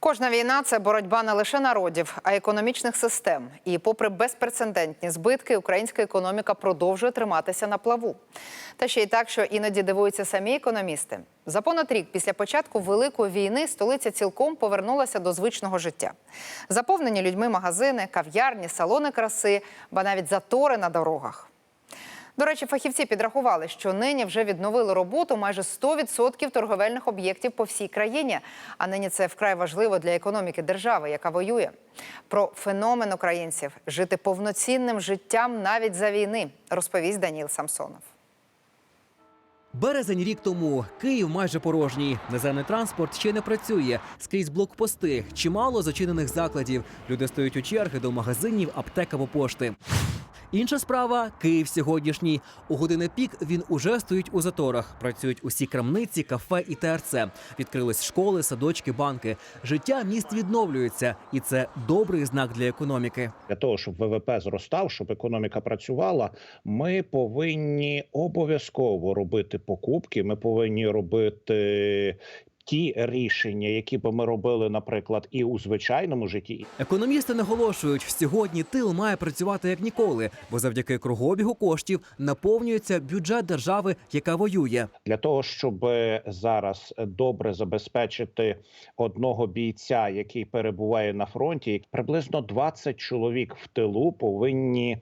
Кожна війна це боротьба не лише народів, а й економічних систем. І, попри безпрецедентні збитки, українська економіка продовжує триматися на плаву. Та ще й так, що іноді дивуються самі економісти. За понад рік після початку великої війни столиця цілком повернулася до звичного життя. Заповнені людьми магазини, кав'ярні, салони краси, ба навіть затори на дорогах. До речі, фахівці підрахували, що нині вже відновили роботу майже 100% торговельних об'єктів по всій країні. А нині це вкрай важливо для економіки держави, яка воює. Про феномен українців жити повноцінним життям навіть за війни, розповість Даніл Самсонов. Березень рік тому Київ майже порожній. Наземний транспорт ще не працює. Скрізь блокпости, чимало зачинених закладів. Люди стоять у черги до магазинів, аптек або пошти. Інша справа Київ сьогоднішній. У години пік він уже стоїть у заторах. Працюють усі крамниці, кафе і ТРЦ. Відкрились школи, садочки, банки. Життя міст відновлюється, і це добрий знак для економіки. Для того, щоб ВВП зростав, щоб економіка працювала, ми повинні обов'язково робити покупки. Ми повинні робити ті рішення, які би ми робили, наприклад, і у звичайному житті, Економісти наголошують, сьогодні тил має працювати як ніколи, бо завдяки кругообігу коштів наповнюється бюджет держави, яка воює. для того, щоб зараз добре забезпечити одного бійця, який перебуває на фронті, приблизно 20 чоловік в тилу повинні.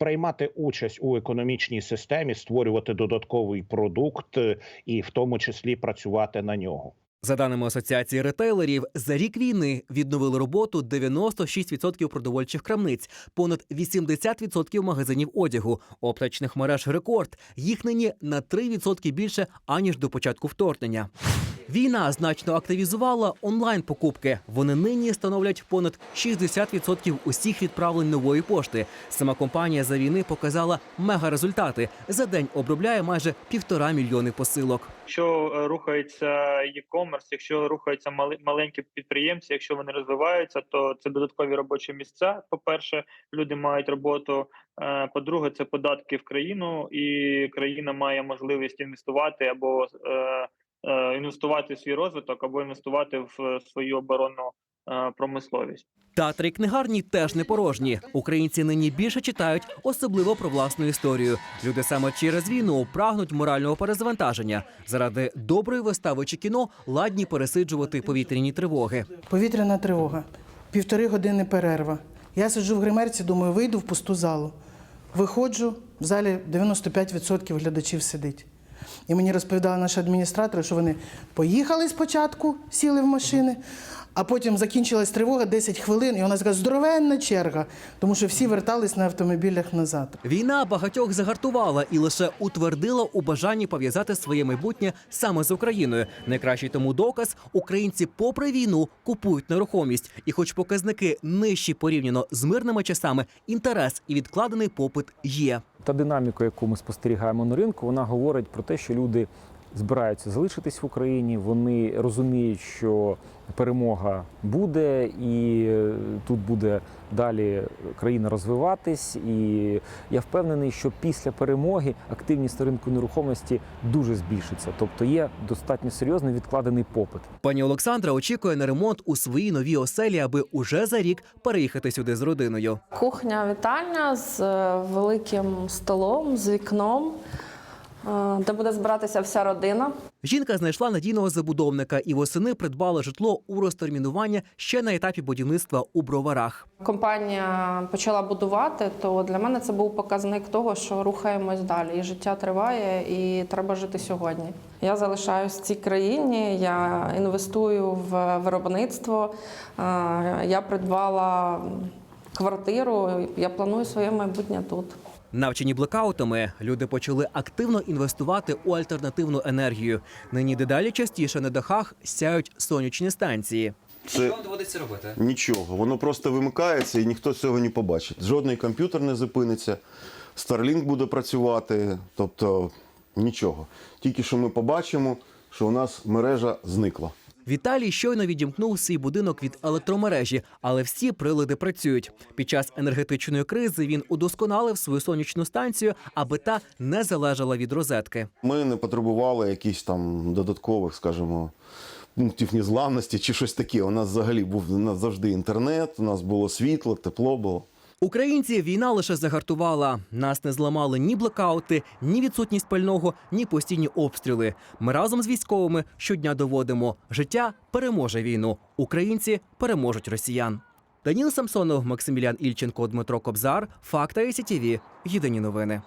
Приймати участь у економічній системі, створювати додатковий продукт е, і в тому числі працювати на нього. За даними асоціації ретейлерів, за рік війни відновили роботу 96% продовольчих крамниць, понад 80% магазинів одягу, оптичних мереж рекорд. Їх нині на 3% більше аніж до початку вторгнення. Війна значно активізувала онлайн покупки. Вони нині становлять понад 60% усіх відправлень нової пошти. Сама компанія за війни показала мега результати. За день обробляє майже півтора мільйони посилок. Якщо е, рухається e-commerce, якщо рухаються маленькі підприємці, якщо вони розвиваються, то це додаткові робочі місця. По-перше, люди мають роботу. Е, По-друге, це податки в країну, і країна має можливість інвестувати або е, інвестувати в свій розвиток, або інвестувати в свою оборонну е, промисловість. Театри і книгарні теж не порожні. Українці нині більше читають, особливо про власну історію. Люди саме через війну прагнуть морального перезвантаження. Заради доброї вистави чи кіно ладні пересиджувати повітряні тривоги. Повітряна тривога, півтори години перерва. Я сиджу в гримерці, думаю, вийду в пусту залу. Виходжу, в залі 95% глядачів сидить. І мені розповідали наші адміністратори, що вони поїхали спочатку, сіли в машини, а потім закінчилась тривога 10 хвилин, і вона така здоровенна черга, тому що всі вертались на автомобілях назад. Війна багатьох загартувала і лише утвердила у бажанні пов'язати своє майбутнє саме з Україною. Найкращий тому доказ українці, попри війну, купують нерухомість. І, хоч показники нижчі порівняно з мирними часами, інтерес і відкладений попит є. Та динаміка, яку ми спостерігаємо на ринку, вона говорить про те, що люди збираються залишитись в Україні. Вони розуміють, що перемога буде, і е, тут буде далі країна розвиватись. І я впевнений, що після перемоги активність ринку нерухомості дуже збільшиться. Тобто є достатньо серйозний відкладений попит. Пані Олександра очікує на ремонт у своїй новій оселі, аби уже за рік переїхати сюди з родиною. Кухня вітальня з е, великим столом, з вікном, де буде збиратися вся родина. Жінка знайшла надійного забудовника і восени придбала житло у розтермінування ще на етапі будівництва у броварах. Компанія почала будувати, то для мене це був показник того, що рухаємось далі. І життя триває, і треба жити сьогодні. Я залишаюсь в цій країні, я інвестую в виробництво, е, я придбала квартиру, я планую своє майбутнє тут. Навчені блекаутами, люди почали активно інвестувати у альтернативну енергію. Нині дедалі частіше на дахах сяють сонячні станції. Це доводиться робити? нічого. Воно просто вимикається і ніхто цього не побачить. Жодний комп'ютер не зупиниться, Starlink буде працювати, тобто нічого. Тільки що ми побачимо, що у нас мережа зникла. Віталій щойно відімкнув свій будинок від електромережі, але всі прилади працюють. Під час енергетичної кризи він удосконалив свою сонячну станцію, аби та не залежала від розетки. Ми не потребували якісь там додаткових, скажімо, пунктів незламності чи щось таке. У нас взагалі був у нас завжди інтернет, у нас було світло, тепло було. Українці війна лише загартувала. Нас не зламали ні блокаути, ні відсутність пального, ні постійні обстріли. Ми разом з військовими щодня доводимо: життя переможе війну. Українці переможуть росіян. Даніл Самсонов, Максимілян Ільченко, Дмитро Кобзар. Факта СІТІВІ. Єдині новини.